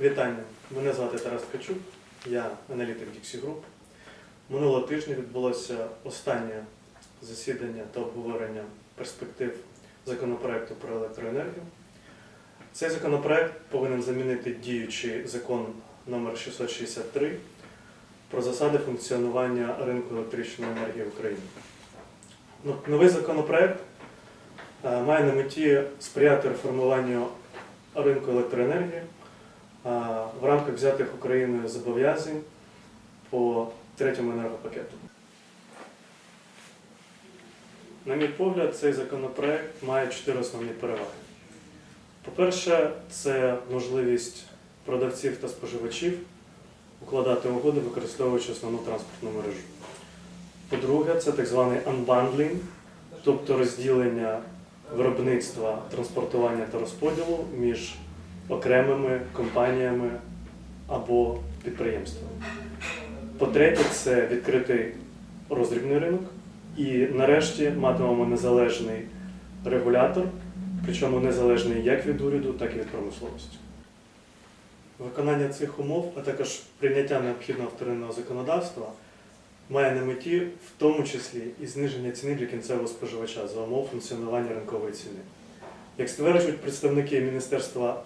Вітання. Мене звати Тарас Ткачук, я аналітик Dixie Group. Минулого тижня відбулося останнє засідання та обговорення перспектив законопроекту про електроенергію. Цей законопроект повинен замінити діючий закон номер 663 про засади функціонування ринку електричної енергії в Україні. Ну, Новий законопроект е, має на меті сприяти реформуванню ринку електроенергії в рамках взятих Україною зобов'язань по третьому енергопакету. На мій погляд, цей законопроект має чотири основні переваги. По-перше, це можливість продавців та споживачів укладати угоди, використовуючи основну транспортну мережу. По-друге, це так званий unbundling, тобто розділення виробництва, транспортування та розподілу між окремими компаніями або підприємствами. По-третє, це відкритий роздрібний ринок. І нарешті матимемо незалежний регулятор, причому незалежний як від уряду, так і від промисловості. Виконання цих умов, а також прийняття необхідного вторинного законодавства має на меті в тому числі і зниження ціни для кінцевого споживача за умов функціонування ринкової ціни. Як стверджують представники Міністерства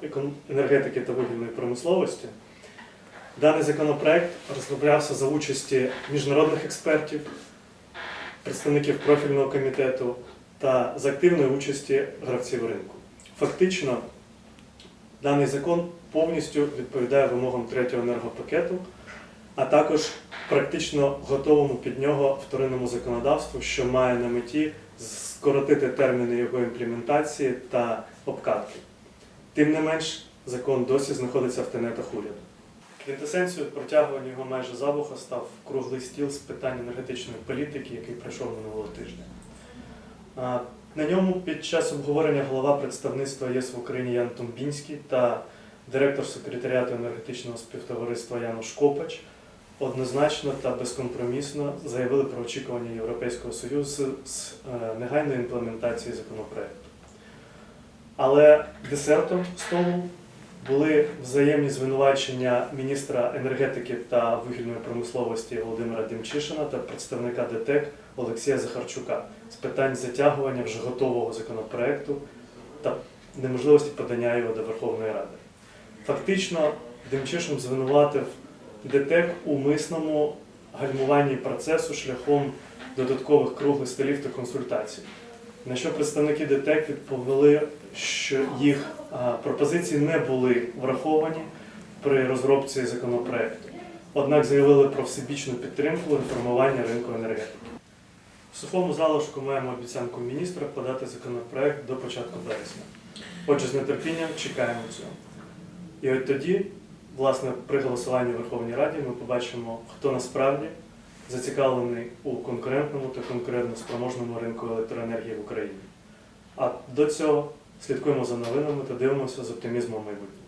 енергетики та вугільної промисловості, даний законопроект розроблявся за участі міжнародних експертів, представників профільного комітету та з активної участі гравців ринку. Фактично, даний закон повністю відповідає вимогам третього енергопакету, а також практично готовому під нього вторинному законодавству, що має на меті скоротити терміни його імплементації та обкатки. Тим не менш, закон досі знаходиться в тенетах уряду. Квінтесенцією протягування його майже за вуха став круглий стіл з питань енергетичної політики, який пройшов минулого тижня. На ньому під час обговорення голова представництва ЄС в Україні Ян Томбінський та директор секретаріату енергетичного співтовариства Януш Копач однозначно та безкомпромісно заявили про очікування Європейського Союзу з е, негайної імплементації законопроекту. Але десертом столу були взаємні звинувачення міністра енергетики та вугільної промисловості Володимира Демчишина та представника ДТЕК Олексія Захарчука з питань затягування вже готового законопроекту та неможливості подання його до Верховної Ради. Фактично, Демчишин звинуватив ДТЕК у мисному гальмуванні процесу шляхом додаткових круглих столів та консультацій. На що представники ДТЕК відповіли, що їх пропозиції не були враховані при розробці законопроекту. Однак заявили про всебічну підтримку реформування ринку енергетики. В сухому залишку маємо обіцянку міністра подати законопроект до початку березня. Отже, з нетерпінням чекаємо цього. І от тоді, власне, при голосуванні в Верховній Раді ми побачимо, хто насправді зацікавлений у конкурентному та конкурентно спроможному ринку електроенергії в Україні. А до цього слідкуємо за новинами та дивимося з оптимізмом майбутнього.